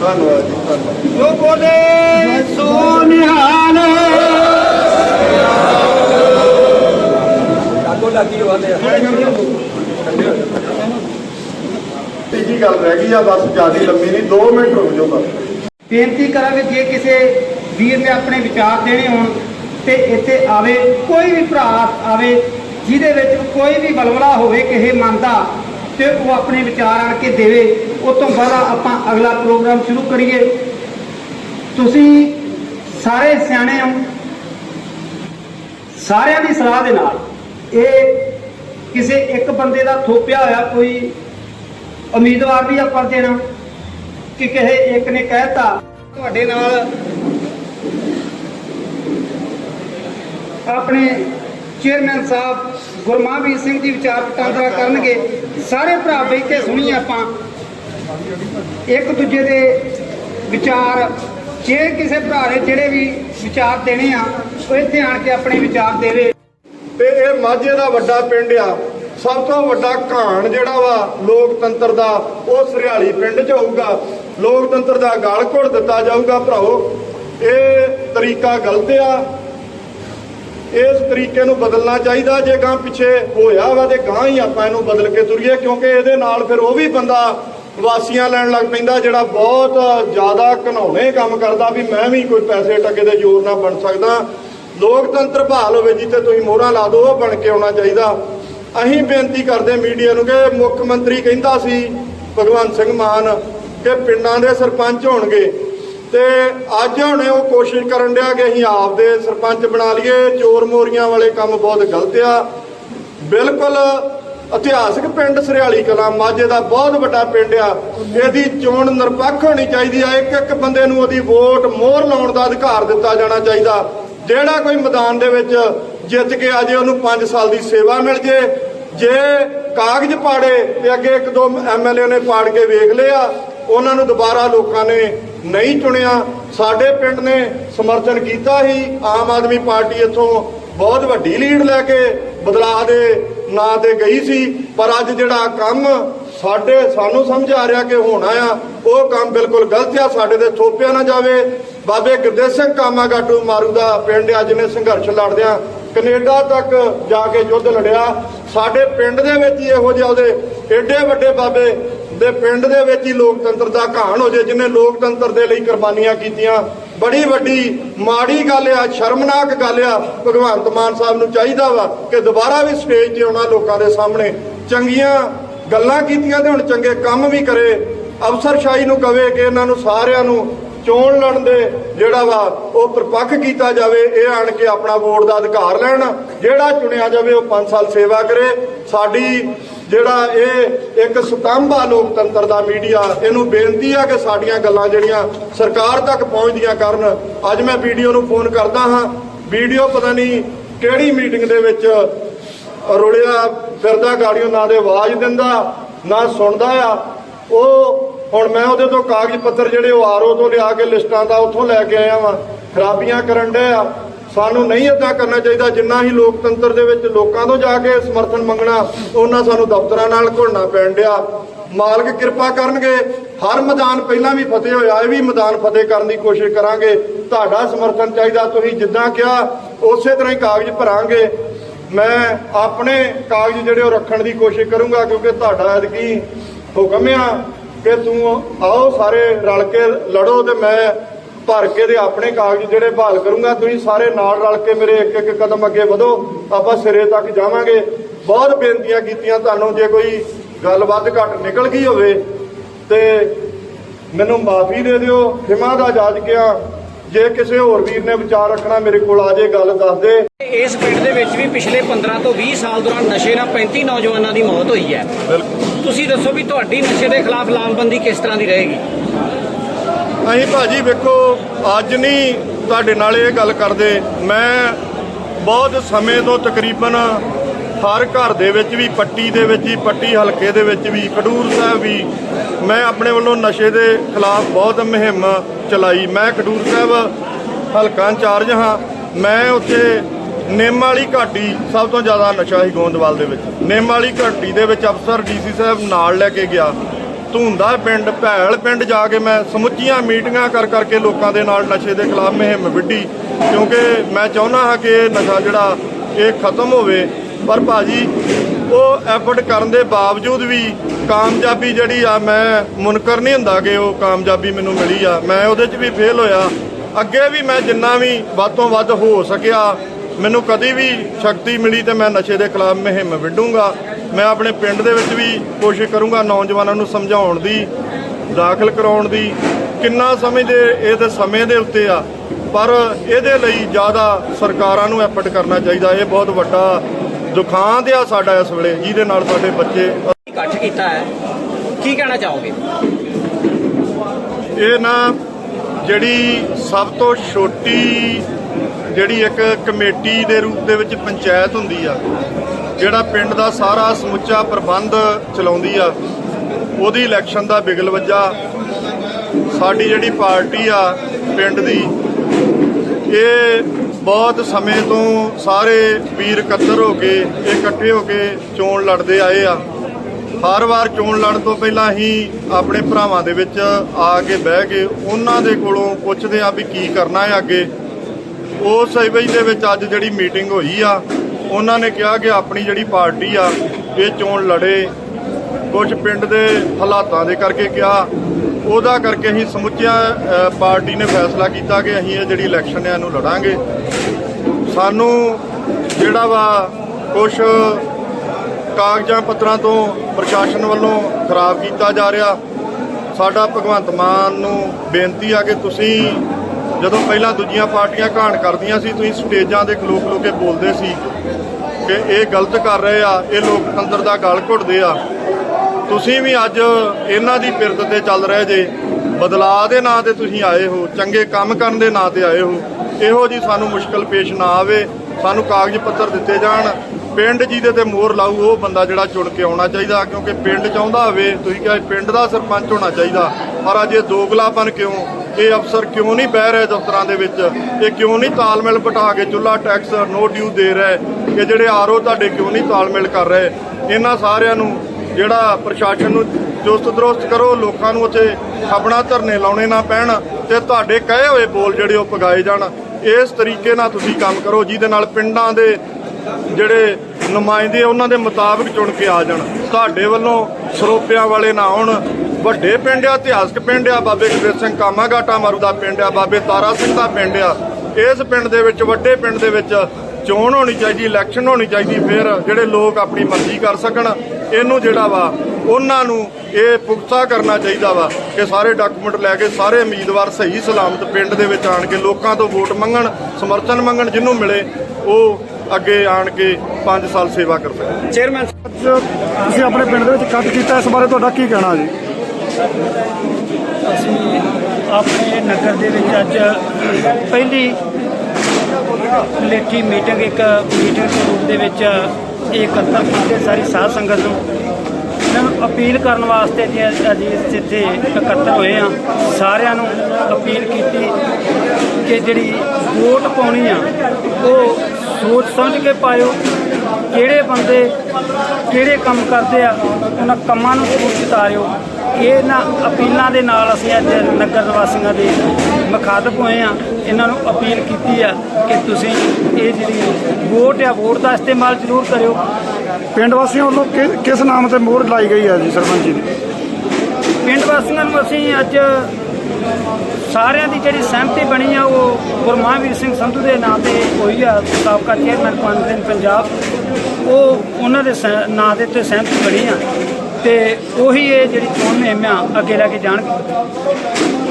ਧੰਨਵਾਦ ਜੀ ਧੰਨਵਾਦ। ਜੋ ਬੋਲੇ ਸੋ ਨਿਹਾਲ। ਲਾਗੋ ਲੱਗੀ ਵਾਲੇ ਤੀਜੀ ਗੱਲ ਰਹਿ ਗਈ ਆ ਬਸ ਜ਼ਿਆਦਾ ਲੰਮੀ ਨਹੀਂ 2 ਮਿੰਟ ਰੁਕ ਜਾਓ ਬਸ। ਬੇਨਤੀ ਕਰਾਂਗੇ ਜੇ ਕਿਸੇ ਵੀਰ ਨੇ ਆਪਣੇ ਵਿਚਾਰ ਦੇਣੇ ਹੋਣ ਤੇ ਇੱਥੇ ਆਵੇ ਕੋਈ ਵੀ ਭਰਾ ਆਵੇ ਜਿਹਦੇ ਵਿੱਚ ਕੋਈ ਵੀ ਬਲਵਲਾ ਹੋਵੇ ਕਿਸੇ ਮਨ ਦਾ ਤੇ ਉਹ ਆਪਣੇ ਵਿਚਾਰ ਆਣ ਕੇ ਦੇਵੇ ਉਸ ਤੋਂ ਬਾਅਦ ਆਪਾਂ ਅਗਲਾ ਪ੍ਰੋਗਰਾਮ ਸ਼ੁਰੂ ਕਰੀਏ। ਤੁਸੀਂ ਸਾਰੇ ਸਿਆਣੇ ਹੋ। ਸਾਰਿਆਂ ਦੀ ਸਲਾਹ ਦੇ ਨਾਲ ਇਹ ਕਿਸੇ ਇੱਕ ਬੰਦੇ ਦਾ ਥੋਪਿਆ ਹੋਇਆ ਕੋਈ ਉਮੀਦਵਾਰ ਵੀ ਆਪਾਂ ਦੇਣਾ ਕਿ ਕਿਸੇ ਇੱਕ ਨੇ ਕਹਿਤਾ ਤੁਹਾਡੇ ਨਾਲ ਆਪਣੇ ਚੇਅਰਮੈਨ ਸਾਹਿਬ ਗੁਰਮਾਨਵੀਰ ਸਿੰਘ ਜੀ ਵਿਚਾਰ ਵਟਾਂਦਰਾ ਕਰਨਗੇ। ਸਾਰੇ ਭਰਾ ਬੈਠ ਕੇ ਸੁਣੀ ਆਪਾਂ। ਇੱਕ ਦੂਜੇ ਦੇ ਵਿਚਾਰ, ਜੇ ਕਿਸੇ ਭਰਾ ਨੇ ਜਿਹੜੇ ਵੀ ਵਿਚਾਰ ਦੇਣੇ ਆ, ਉਹ ਇੱਥੇ ਆਣ ਕੇ ਆਪਣੇ ਵਿਚਾਰ ਦੇਵੇ। ਤੇ ਇਹ ਮਾਝੇ ਦਾ ਵੱਡਾ ਪਿੰਡ ਆ। ਸਭ ਤੋਂ ਵੱਡਾ ਘਾਣ ਜਿਹੜਾ ਵਾ ਲੋਕਤੰਤਰ ਦਾ, ਉਹ ਸਰਿਆਲੀ ਪਿੰਡ 'ਚ ਹੋਊਗਾ। ਲੋਕਤੰਤਰ ਦਾ ਗਾਲ ਘੁੱਟ ਦਿੱਤਾ ਜਾਊਗਾ ਭਰਾਓ ਇਹ ਤਰੀਕਾ ਗਲਤ ਆ। ਇਸ ਤਰੀਕੇ ਨੂੰ ਬਦਲਣਾ ਚਾਹੀਦਾ, ਜੇ ਗਾਂ ਪਿੱਛੇ ਹੋਇਆ ਵਾ ਤੇ ਗਾਂ ਹੀ ਆਪਾਂ ਇਹਨੂੰ ਬਦਲ ਕੇ ਤੁਰੀਏ, ਕਿਉਂਕਿ ਇਹਦੇ ਨਾਲ ਫਿਰ ਉਹ ਵੀ ਬੰਦਾ ਵਾਸੀਆਂ ਲੈਣ ਲੱਗ ਪੈਂਦਾ, ਜਿਹੜਾ ਬਹੁਤ ਜ਼ਿਆਦਾ ਘਨੌਣੇ ਕੰਮ ਕਰਦਾ ਵੀ ਮੈਂ ਵੀ ਕੋਈ ਪੈਸੇ ਟਕੇ ਦੇ ਜ਼ੋਰ ਨਾਲ ਬਣ ਸਕਦਾ। ਲੋਕਤੰਤਰ ਬਹਾਲ ਹੋਵੇ ਜਿੱਥੇ ਤੁਸੀਂ ਮੋਹਰਾਂ ਲਾ ਦਿਓ, ਉਹ ਬਣ ਕੇ ਆਉਣਾ ਚਾਹੀਦਾ। ਅਸੀਂ ਬੇਨਤੀ ਕਰਦੇ ਮੀਡੀਆ ਨੂੰ ਕਿ ਮੁੱਖ ਮੰਤਰੀ ਕਹਿੰਦਾ ਸੀ, ਭਗਵੰਤ ਸਿੰਘ ਮਾਨ, ਕਿ ਪਿੰਡਾਂ ਦੇ ਸਰਪੰਚ ਹੋਣਗੇ। ਤੇ ਅੱਜ ਹੁਣੇ ਉਹ ਕੋਸ਼ਿਸ਼ ਕਰਨ ਡਿਆ ਕਿ ਅਸੀਂ ਆਪਦੇ ਸਰਪੰਚ ਬਣਾ ਲਈਏ। ਚੋਰ ਮੋਰੀਆਂ ਵਾਲੇ ਕੰਮ ਬਹੁਤ ਗਲਤ ਆ। ਬਿਲਕੁਲ ਇਤਿਹਾਸਕ ਪਿੰਡ ਸਰਿਆਲੀ ਕਲਾਂ, ਮਾਝੇ ਦਾ ਬਹੁਤ ਵੱਡਾ ਪਿੰਡ ਆ। ਇਹਦੀ ਚੋਣ ਨਿਰਪੱਖ ਹੋਣੀ ਚਾਹੀਦੀ ਆ। ਇੱਕ ਇੱਕ ਬੰਦੇ ਨੂੰ ਉਹਦੀ ਵੋਟ ਮੋਹਰ ਲਾਉਣ ਦਾ ਅਧਿਕਾਰ ਦਿੱਤਾ ਜਾਣਾ ਚਾਹੀਦਾ। ਜਿਹੜਾ ਕੋਈ ਮੈਦਾਨ ਦੇ ਵਿੱਚ ਜਿੱਤ ਕੇ ਆ ਜੇ, ਉਹਨੂੰ 5 ਸਾਲ ਦੀ ਸੇਵਾ ਮਿਲ ਜੇ। ਜੇ ਕਾਗਜ਼ ਪਾੜੇ ਤੇ ਅੱਗੇ ਇੱਕ ਦੋ ਐਮਐਲਏ ਨੇ ਪਾੜ ਕੇ ਵੇਖ ਲਿਆ, ਉਹਨਾਂ ਨੂੰ ਦੁਬਾਰਾ ਲੋਕਾਂ ਨੇ ਨਹੀਂ ਚੁਣਿਆ। ਸਾਡੇ ਪਿੰਡ ਨੇ ਸਮਰਥਨ ਕੀਤਾ ਹੀ ਆਮ ਆਦਮੀ ਪਾਰਟੀ ਇੱਥੋਂ ਬਹੁਤ ਵੱਡੀ ਲੀਡ ਲੈ ਕੇ ਬਦਲਾਅ ਦੇ ਨਾਂ ਤੇ ਗਈ ਸੀ। ਪਰ ਅੱਜ ਜਿਹੜਾ ਕੰਮ ਸਾਡੇ, ਸਾਨੂੰ ਸਮਝ ਆ ਰਿਹਾ ਕਿ ਹੋਣਾ ਆ ਉਹ ਕੰਮ ਬਿਲਕੁਲ ਗਲਤ ਆ। ਸਾਡੇ ਤੇ ਥੋਪਿਆ ਨਾ ਜਾਵੇ। ਬਾਬੇ ਗੁਰਦੇਵ ਸਿੰਘ ਕਾਮਾਗਾਟੂ ਮਾਰੂ ਦਾ ਪਿੰਡ ਅੱਜ ਨੇ ਸੰਘਰਸ਼ ਲੜਦਿਆਂ ਕੈਨੇਡਾ ਤੱਕ ਜਾ ਕੇ ਯੁੱਧ ਲੜਿਆ। ਸਾਡੇ ਪਿੰਡ ਦੇ ਵਿੱਚ ਹੀ ਇਹੋ ਜਿਹੇ ਉਹਦੇ ਏਡੇ ਵੱਡੇ ਬਾਬੇ ਦੇ ਪਿੰਡ ਦੇ ਵਿੱਚ ਹੀ ਲੋਕਤੰਤਰ ਦਾ ਘਾਣ ਹੋ ਜੇ, ਜਿਨੇ ਲੋਕਤੰਤਰ ਦੇ ਲਈ ਕੁਰਬਾਨੀਆਂ ਕੀਤੀਆਂ। ਬੜੀ ਵੱਡੀ, ਮਾੜੀ ਗੱਲ ਆ, ਸ਼ਰਮਨਾਕ ਗੱਲ ਆ। ਭਗਵੰਤ ਮਾਨ ਸਾਹਿਬ ਨੂੰ ਚਾਹੀਦਾ ਵਾ ਕਿ ਦੁਬਾਰਾ ਵੀ ਸਟੇਜ ਤੇ ਆਉਣਾ ਲੋਕਾਂ ਦੇ ਸਾਹਮਣੇ। ਚੰਗੀਆਂ ਗੱਲਾਂ ਕੀਤੀਆਂ ਤੇ ਹੁਣ ਚੰਗੇ ਕੰਮ ਵੀ ਕਰੇ। ਅਫਸਰਸ਼ਾਹੀ ਨੂੰ ਕਵੇ ਕਿ ਇਹਨਾਂ ਨੂੰ ਸਾਰਿਆਂ ਨੂੰ ਚੋਣ ਲੜਨ ਦੇ ਜਿਹੜਾ ਵਾ ਉਹ ਪ੍ਰਪੱਖ ਕੀਤਾ ਜਾਵੇ, ਇਹ ਆਣ ਕੇ ਆਪਣਾ ਵੋਟ ਦਾ ਅਧਿਕਾਰ ਲੈਣ। ਜਿਹੜਾ ਚੁਣਿਆ ਜਾਵੇ ਉਹ 5 ਸਾਲ ਸੇਵਾ ਕਰੇ। ਸਾਡੀ ਜਿਹੜਾ ਇਹ ਇੱਕ ਸਤੰਭ ਆ ਲੋਕਤੰਤਰ ਦਾ ਮੀਡੀਆ, ਇਹਨੂੰ ਬੇਨਤੀ ਆ ਕਿ ਸਾਡੀਆਂ ਗੱਲਾਂ ਜਿਹੜੀਆਂ ਸਰਕਾਰ ਤੱਕ ਪਹੁੰਚਦੀਆਂ ਕਰਨ। ਅੱਜ ਮੈਂ ਵੀਡੀਓ ਨੂੰ ਫੋਨ ਕਰਦਾ ਹਾਂ। ਵੀਡੀਓ ਪਤਾ ਨਹੀਂ ਕਿਹੜੀ ਮੀਟਿੰਗ ਦੇ ਵਿੱਚ ਰੁਲਿਆ ਫਿਰਦਾ ਗਾੜੀਆਂ ਨਾ ਦੇ ਆਵਾਜ਼ ਦਿੰਦਾ, ਨਾ ਸੁਣਦਾ ਆ। ਉਹ ਹੁਣ ਮੈਂ ਉਹਦੇ ਤੋਂ ਕਾਗਜ਼ ਪੱਤਰ ਜਿਹੜੇ ਉਹ ਆਰਓ ਤੋਂ ਲਿਆ ਕੇ, ਲਿਸਟਾਂ ਦਾ ਉੱਥੋਂ ਲੈ ਕੇ ਆਇਆ ਵਾਂ। ਖਰਾਬੀਆਂ ਕਰਨ ਡਏ ਆ ਸਾਨੂੰ ਨਹੀਂ ਏਦਾਂ ਕਰਨਾ ਚਾਹੀਦਾ, ਜਿੰਨਾ ਹੀ ਲੋਕਤੰਤਰ ਦੇ ਵਿੱਚ ਲੋਕਾਂ ਤੋਂ ਜਾ ਕੇ ਸਮਰਥਨ ਮੰਗਣਾ, ਉਹਨਾਂ ਸਾਨੂੰ ਦਫ਼ਤਰਾਂ ਨਾਲ ਘੁਲਣਾ ਪੈਣ ਡਿਆ। ਮਾਲਕ ਕਿਰਪਾ ਕਰਨਗੇ, ਹਰ ਮੈਦਾਨ ਪਹਿਲਾਂ ਵੀ ਫਤਿਹ ਹੋਇਆ, ਇਹ ਵੀ ਮੈਦਾਨ ਫਤਿਹ ਕਰਨ ਦੀ ਕੋਸ਼ਿਸ਼ ਕਰਾਂਗੇ। ਤੁਹਾਡਾ ਸਮਰਥਨ ਚਾਹੀਦਾ, ਤੁਸੀਂ ਜਿੱਦਾਂ ਕਿਹਾ, ਉਸੇ ਤਰ੍ਹਾਂ ਹੀ ਕਾਗਜ਼ ਭਰਾਂਗੇ। ਮੈਂ ਆਪਣੇ ਕਾਗਜ਼ ਜਿਹੜੇ ਉਹ ਰੱਖਣ ਦੀ ਕੋਸ਼ਿਸ਼ ਕਰੂੰਗਾ, ਕਿਉਂਕਿ ਤੁਹਾਡਾ ਐਤਕੀ ਹੁਕਮ ਆ ਕਿ ਤੂੰ ਆਓ ਸਾਰੇ ਰਲ ਕੇ ਲੜੋ ਤੇ ਮੈਂ ਭਰ ਕੇ ਦੇ ਆਪਣੇ ਕਾਗਜ਼ ਜਿਹੜੇ ਬਹਾਲ ਕਰੂੰਗਾ ਤੁਸੀਂ ਸਾਰੇ ਨਾਲ ਰਲ ਕੇ ਮੇਰੇ ਇੱਕ ਇੱਕ ਕਦਮ ਅੱਗੇ ਵਧੋ ਆਪਾਂ ਸਿਰੇ ਤੱਕ ਜਾਵਾਂਗੇ। ਬਹੁਤ ਬੇਨਤੀਆਂ ਕੀਤੀਆਂ ਤੁਹਾਨੂੰ ਜੇ ਕੋਈ ਗੱਲ ਵੱਧ ਘੱਟ ਨਿਕਲ ਗਈ ਹੋਵੇ ਤੇ ਮੈਨੂੰ ਮਾਫੀ ਦੇ ਦਿਓ ਖਿਮਾ ਦਾ ਜਾਜ ਕਿਆ। ਜੇ ਕਿਸੇ ਹੋਰ ਵੀਰ ਨੇ ਵਿਚਾਰ ਰੱਖਣਾ ਮੇਰੇ ਕੋਲ ਆ ਜੇ ਗੱਲ ਦੱਸ ਦੇ। ਇਸ ਪਿੰਡ ਦੇ ਵਿੱਚ ਵੀ ਪਿਛਲੇ 15 ਤੋਂ 20 ਸਾਲ ਦੌਰਾਨ ਨਸ਼ੇ ਨਾਲ 35 ਨੌਜਵਾਨਾਂ ਦੀ ਮੌਤ ਹੋਈ ਹੈ। ਤੁਸੀਂ ਦੱਸੋ ਵੀ ਤੁਹਾਡੀ ਨਸ਼ੇ ਦੇ ਖਿਲਾਫ ਲਾਮਬੰਦੀ ਕਿਸ ਤਰ੍ਹਾਂ ਦੀ ਰਹੇਗੀ? ਅਸੀਂ ਭਾਜੀ ਵੇਖੋ, ਅੱਜ ਨਹੀਂ ਤੁਹਾਡੇ ਨਾਲ ਇਹ ਗੱਲ ਕਰਦੇ। ਮੈਂ ਬਹੁਤ ਸਮੇਂ ਤੋਂ ਤਕਰੀਬਨ ਹਰ ਘਰ ਦੇ ਵਿੱਚ ਵੀ, ਪੱਟੀ ਦੇ ਵਿੱਚ ਹੀ ਪੱਟੀ ਹਲਕੇ ਦੇ ਵਿੱਚ ਵੀ, ਖਡੂਰ ਸਾਹਿਬ ਵੀ, ਮੈਂ ਆਪਣੇ ਵੱਲੋਂ ਨਸ਼ੇ ਦੇ ਖਿਲਾਫ ਬਹੁਤ ਮੁਹਿੰਮ ਚਲਾਈ। ਮੈਂ ਖਡੂਰ ਸਾਹਿਬ ਹਲਕਾ ਇੰਚਾਰਜ ਹਾਂ। ਮੈਂ ਉੱਥੇ ਨਿੰਮ ਵਾਲੀ ਘਾਟੀ, ਸਭ ਤੋਂ ਜ਼ਿਆਦਾ ਨਸ਼ਾ ਸੀ ਗੋਂਦਵਾਲ ਦੇ ਵਿੱਚ। ਨਿੰਮ ਵਾਲੀ ਘਾਟੀ ਦੇ ਵਿੱਚ ਅਫਸਰ ਡੀਸੀ ਸਾਹਿਬ ਨਾਲ ਲੈ ਕੇ ਗਿਆ। ਧੂੰਦਾ ਪਿੰਡ, ਭੈਲ ਪਿੰਡ ਜਾ ਕੇ ਮੈਂ ਸਮੁੱਚੀਆਂ ਮੀਟਿੰਗਾਂ ਕਰ ਕਰਕੇ ਲੋਕਾਂ ਦੇ ਨਾਲ ਨਸ਼ੇ ਦੇ ਖਿਲਾਫ ਮੁਹਿੰਮ ਵਿੱਢੀ। ਕਿਉਂਕਿ ਮੈਂ ਚਾਹੁੰਦਾ ਹਾਂ ਕਿ ਇਹ ਨਸ਼ਾ ਜਿਹੜਾ ਇਹ ਖਤਮ ਹੋਵੇ। ਪਰ ਭਾਜੀ, ਉਹ ਐਫਰਟ ਕਰਨ ਦੇ ਬਾਵਜੂਦ ਵੀ ਕਾਮਯਾਬੀ ਜਿਹੜੀ ਆ, ਮੈਂ ਮੁਨਕਰ ਨਹੀਂ ਹੁੰਦਾ ਕਿ ਉਹ ਕਾਮਯਾਬੀ ਮੈਨੂੰ ਮਿਲੀ ਆ। ਮੈਂ ਉਹਦੇ 'ਚ ਵੀ ਫੇਲ ਹੋਇਆ। ਅੱਗੇ ਵੀ ਮੈਂ ਜਿੰਨਾ ਵੀ ਵੱਧ ਤੋਂ ਵੱਧ ਹੋ ਸਕਿਆ, ਮੈਨੂੰ ਕਦੀ ਵੀ ਸ਼ਕਤੀ ਮਿਲੀ ਤੇ ਮੈਂ ਨਸ਼ੇ ਦੇ ਖਿਲਾਫ ਮੁਹਿੰਮ ਵਿੱਢੂੰਗਾ। ਮੈਂ ਆਪਣੇ ਪਿੰਡ ਦੇ ਵਿੱਚ ਵੀ ਕੋਸ਼ਿਸ਼ ਕਰੂੰਗਾ ਨੌਜਵਾਨਾਂ ਨੂੰ ਸਮਝਾਉਣ ਦੀ ਦਾਖਲ ਕਰਾਉਣ ਦੀ ਕਿੰਨਾ ਸਮਝਦੇ ਇਹ ਤੇ ਸਮੇਂ ਦੇ ਉੱਤੇ ਆ ਪਰ ਇਹਦੇ ਲਈ ਜ਼ਿਆਦਾ ਸਰਕਾਰਾਂ ਨੂੰ ਐਫਰਟ ਕਰਨਾ ਚਾਹੀਦਾ ਇਹ ਬਹੁਤ ਵੱਡਾ ਦੁਖਾਂਤ ਆ ਸਾਡਾ ਇਸ ਵੇਲੇ ਜਿਹਦੇ ਨਾਲ ਸਾਡੇ ਬੱਚੇ ਇਕੱਠ ਕੀਤਾ ਹੈ। ਕੀ ਕਹਿਣਾ ਚਾਹੋਗੇ? ਇਹ ਨਾ ਜਿਹੜੀ ਸਭ ਤੋਂ ਛੋਟੀ ਜਿਹੜੀ ਇੱਕ ਕਮੇਟੀ ਦੇ ਰੂਪ ਦੇ ਵਿੱਚ ਪੰਚਾਇਤ ਹੁੰਦੀ ਆ ਜਿਹੜਾ ਪਿੰਡ ਦਾ ਸਾਰਾ ਸਮੁੱਚਾ ਪ੍ਰਬੰਧ ਚਲਾਉਂਦੀ ਆ, ਉਹਦੀ ਇਲੈਕਸ਼ਨ ਦਾ ਬਿਗਲ ਵੱਜਾ। ਸਾਡੀ ਜਿਹੜੀ ਪਾਰਟੀ ਆ ਪਿੰਡ ਦੀ, ਇਹ ਬਹੁਤ ਸਮੇਂ ਤੋਂ ਸਾਰੇ ਵੀਰ ਇਕੱਤਰ ਹੋ ਕੇ, ਇਕੱਠੇ ਹੋ ਕੇ ਚੋਣ ਲੜਦੇ ਆਏ ਆ। ਹਰ ਵਾਰ ਚੋਣ ਲੜਨ ਤੋਂ ਪਹਿਲਾਂ ਹੀ ਆਪਣੇ ਭਰਾਵਾਂ ਦੇ ਵਿੱਚ ਆ ਕੇ ਬਹਿ ਕੇ ਉਹਨਾਂ ਦੇ ਕੋਲੋਂ ਪੁੱਛਦੇ ਆ ਵੀ ਕੀ ਕਰਨਾ ਹੈ ਅੱਗੇ। ਉਸ ਸੇਵਜ ਦੇ ਵਿੱਚ ਅੱਜ ਜਿਹੜੀ ਮੀਟਿੰਗ ਹੋਈ ਆ ਉਹਨਾਂ ਨੇ ਕਿਹਾ ਕਿ ਆਪਣੀ ਜਿਹੜੀ ਪਾਰਟੀ ਆ, ਇਹ ਚੋਣ ਲੜੇ। ਕੁਝ ਪਿੰਡ ਦੇ ਹਾਲਾਤਾਂ ਦੇ ਕਰਕੇ ਕਿਹਾ। ਉਹਦਾ ਕਰਕੇ ਅਸੀਂ ਸਮੁੱਚਿਆ ਪਾਰਟੀ ਨੇ ਫੈਸਲਾ ਕੀਤਾ ਕਿ ਅਸੀਂ ਇਹ ਜਿਹੜੀ ਇਲੈਕਸ਼ਨ ਹੈ ਇਹਨੂੰ ਲੜਾਂਗੇ। ਸਾਨੂੰ ਜਿਹੜਾ ਵਾ ਕੁਝ ਕਾਗਜ਼ਾਂ ਪੱਤਰਾਂ ਤੋਂ ਪ੍ਰਸ਼ਾਸਨ ਵੱਲੋਂ ਖਰਾਬ ਕੀਤਾ ਜਾ ਰਿਹਾ, ਸਾਡਾ ਭਗਵੰਤ ਮਾਨ ਨੂੰ ਬੇਨਤੀ ਆ ਕਿ ਤੁਸੀਂ ਜਦੋਂ ਪਹਿਲਾਂ ਦੂਜੀਆਂ ਪਾਰਟੀਆਂ ਘਾਣ ਕਰਦੀਆਂ ਸੀ, ਤੁਸੀਂ ਸਟੇਜਾਂ ਦੇ ਖਲੋ ਖਲੋ ਬੋਲਦੇ ਸੀ ਕਿ ਇਹ ਗਲਤ ਕਰ ਰਹੇ ਆ, ਇਹ ਲੋਕਤੰਤਰ ਦਾ ਗਲ ਘੁੱਟਦੇ ਆ। ਤੁਸੀਂ ਵੀ ਅੱਜ ਇਹਨਾਂ ਦੀ ਪਿਰਤ ਤੇ ਚੱਲ ਰਹੇ ਜੇ। ਬਦਲਾਅ ਦੇ ਨਾਂ ਤੇ ਤੁਸੀਂ ਆਏ ਹੋ, ਚੰਗੇ ਕੰਮ ਕਰਨ ਦੇ ਨਾਂ ਤੇ ਆਏ ਹੋ। ਇਹੋ ਜੀ ਸਾਨੂੰ ਮੁਸ਼ਕਲ ਪੇਸ਼ ਨਾ ਆਵੇ, ਸਾਨੂੰ ਕਾਗਜ਼ ਪੱਤਰ ਦਿੱਤੇ ਜਾਣ। ਪਿੰਡ ਜਿਹਦੇ ਤੇ ਮੋਹਰ ਲਾਊ, ਉਹ ਬੰਦਾ ਜਿਹੜਾ ਚੁਣ ਕੇ ਆਉਣਾ ਚਾਹੀਦਾ, ਕਿਉਂਕਿ ਪਿੰਡ ਚਾਹੁੰਦਾ ਹੋਵੇ, ਤੁਸੀਂ ਕਿਹਾ ਪਿੰਡ ਦਾ ਸਰਪੰਚ ਹੋਣਾ ਚਾਹੀਦਾ। ਪਰ ਅੱਜ ਇਹ ਦੋਗਲਾਪਨ ਕਿਉਂ? ਇਹ ਅਫਸਰ ਕਿਉਂ ਨਹੀਂ ਬਹਿ ਰਹੇ ਦਫ਼ਤਰਾਂ ਦੇ ਵਿੱਚ? ਇਹ ਕਿਉਂ ਨਹੀਂ ਤਾਲਮੇਲ ਬਿਠਾ ਕੇ ਚੁੱਲਾ ਟੈਕਸ ਨੋ ਡਿਊ ਦੇ ਰਹੇ? ਕਿ ਜਿਹੜੇ ਆਰਓ ਤੁਹਾਡੇ ਕਿਉਂ ਨਹੀਂ ਤਾਲਮੇਲ ਕਰ ਰਹੇ? ਇਹਨਾਂ ਸਾਰਿਆਂ ਨੂੰ ਜਿਹੜਾ ਪ੍ਰਸ਼ਾਸਨ ਨੂੰ ਚੁਸਤ ਦਰੁਸਤ ਕਰੋ, ਲੋਕਾਂ ਨੂੰ ਉੱਥੇ ਆਪਣਾ ਧਰਨੇ ਲਾਉਣੇ ਨਾ ਪੈਣ ਤੇ ਤੁਹਾਡੇ ਕਹੇ ਹੋਏ ਬੋਲ ਜਿਹੜੇ ਉਹ ਪਗਾਏ ਜਾਣ। ਇਸ ਤਰੀਕੇ ਨਾਲ ਤੁਸੀਂ ਕੰਮ ਕਰੋ, ਜਿਹਦੇ ਨਾਲ ਪਿੰਡਾਂ ਦੇ ਜਿਹੜੇ ਨੁਮਾਇੰਦੇ ਉਹਨਾਂ ਦੇ ਮੁਤਾਬਕ ਚੁਣ ਕੇ ਆ ਜਾਣ। ਤੁਹਾਡੇ ਵੱਲੋਂ ਸਰੋਪਿਆਂ ਵਾਲੇ ਨਾ ਆਉਣ ਵੱਡੇ ਪਿੰਡ ਆ, ਇਤਿਹਾਸਕ ਪਿੰਡ ਆ, ਬਾਬੇ ਗੁਰਦੇਵ ਸਿੰਘ ਕਾਮਾਗਾਟਾ ਮਾਰੂ ਦਾ ਪਿੰਡ ਆ, ਬਾਬੇ ਤਾਰਾ ਸਿੰਘ ਦਾ ਪਿੰਡ ਆ। ਇਸ ਪਿੰਡ ਦੇ ਵਿੱਚ, ਵੱਡੇ ਪਿੰਡ ਦੇ ਵਿੱਚ ਚੋਣ ਹੋਣੀ ਚਾਹੀਦੀ, ਇਲੈਕਸ਼ਨ ਹੋਣੀ ਚਾਹੀਦੀ, ਫਿਰ ਜਿਹੜੇ ਲੋਕ ਆਪਣੀ ਮਰਜ਼ੀ ਕਰ ਸਕਣ, ਇਹਨੂੰ ਜਿਹੜਾ ਵਾ, ਉਹਨਾਂ ਨੂੰ ਇਹ ਪੁਖਤਾ ਕਰਨਾ ਚਾਹੀਦਾ ਵਾ ਕਿ ਸਾਰੇ ਡਾਕੂਮੈਂਟ ਲੈ ਕੇ ਸਾਰੇ ਉਮੀਦਵਾਰ ਸਹੀ, ਸਲਾਮਤ ਪਿੰਡ ਦੇ ਵਿੱਚ ਆਣ ਕੇ ਲੋਕਾਂ ਤੋਂ ਵੋਟ ਮੰਗਣ, ਸਮਰਥਨ ਮੰਗਣ, ਜਿਹਨੂੰ ਮਿਲੇ, ਉਹ ਅੱਗੇ ਆਣ ਕੇ 5 ਸਾਲ ਸੇਵਾ ਕਰ ਸਕਣ। ਚੇਅਰਮੈਨ ਅੱਜ ਤੁਸੀਂ ਆਪਣੇ ਪਿੰਡ ਦੇ ਵਿੱਚ ਇਕੱਠ ਕੀਤਾ, ਇਸ ਬਾਰੇ ਤੁਹਾਡਾ ਕੀ ਕਹਿਣਾ ਜੀ? ਅਸੀਂ ਆਪਣੇ ਨਗਰ ਦੇ ਵਿੱਚ ਅੱਜ ਪਹਿਲੀ ਲੇਖੀ ਮੀਟਿੰਗ, ਇੱਕ ਮੀਟਿੰਗ ਦੇ ਰੂਪ ਦੇ ਵਿੱਚ ਇਹ ਇਕੱਤਰ ਕੀਤੇ ਸਾਰੀ ਸਾਧ ਸੰਗਤ ਨੂੰ। ਇਹਨਾਂ ਨੂੰ ਅਪੀਲ ਕਰਨ ਵਾਸਤੇ ਜੀ ਅੱਜ ਜਿੱਥੇ ਇਕੱਤਰ ਹੋਏ ਆ ਸਾਰਿਆਂ ਨੂੰ ਅਪੀਲ ਕੀਤੀ ਕਿ ਜਿਹੜੀ ਵੋਟ ਪਾਉਣੀ ਆ, ਉਹ ਸੋਚ ਸਮਝ ਕੇ ਪਾਇਓ ਕਿਹੜੇ ਬੰਦੇ ਕਿਹੜੇ ਕੰਮ ਕਰਦੇ ਆ, ਉਹਨਾਂ ਕੰਮਾਂ ਨੂੰ ਜ਼ਰੂਰ ਜਿਤਾਰਿਓ ਇਹਨਾਂ ਅਪੀਲਾਂ ਦੇ ਨਾਲ ਅਸੀਂ ਅੱਜ ਨਗਰ ਵਾਸੀਆਂ ਦੇ ਮੁਖਾਤਬ ਹੋਏ ਆ ਇਹਨਾਂ ਨੂੰ ਅਪੀਲ ਕੀਤੀ ਆ ਕਿ ਤੁਸੀਂ ਇਹ ਜਿਹੜੀ ਵੋਟ ਆ ਵੋਟ ਦਾ ਇਸਤੇਮਾਲ ਜ਼ਰੂਰ ਕਰਿਓ। ਪਿੰਡ ਵਾਸੀਆਂ ਵੱਲੋਂ ਕਿ- ਕਿਸ ਨਾਮ ਤੇ ਮੋਹਰ ਲਾਈ ਗਈ ਹੈ ਜੀ ਸਰਪੰਚ ਜੀ? ਦੀ ਪਿੰਡ ਵਾਸੀਆਂ ਨੂੰ ਅਸੀਂ ਅੱਜ ਸਾਰਿਆਂ ਦੀ ਜਿਹੜੀ ਸਹਿਮਤੀ ਬਣੀ ਆ ਉਹ ਗੁਰਮਹਾਵੀਰ ਸਿੰਘ ਸੰਧੂ ਦੇ ਨਾਂ ਤੇ ਹੋਈ ਆ ਸਾਬਕਾ ਚੇਅਰਮੈਨ ਦਿਨ ਪੰਜਾਬ। ਉਹ ਉਹਨਾਂ ਦੇ ਸਹਿ- ਨਾਂ ਦੇ ਉੱਤੇ ਸਹਿਮਤੀ ਬਣੀ ਆ। ਤੇ ਉਹੀ ਇਹ ਜਿਹੜੀ ਚੋਣ ਮੁਹਿੰਮ ਅੱਗੇ ਲੈ ਕੇ ਜਾਣਗੇ।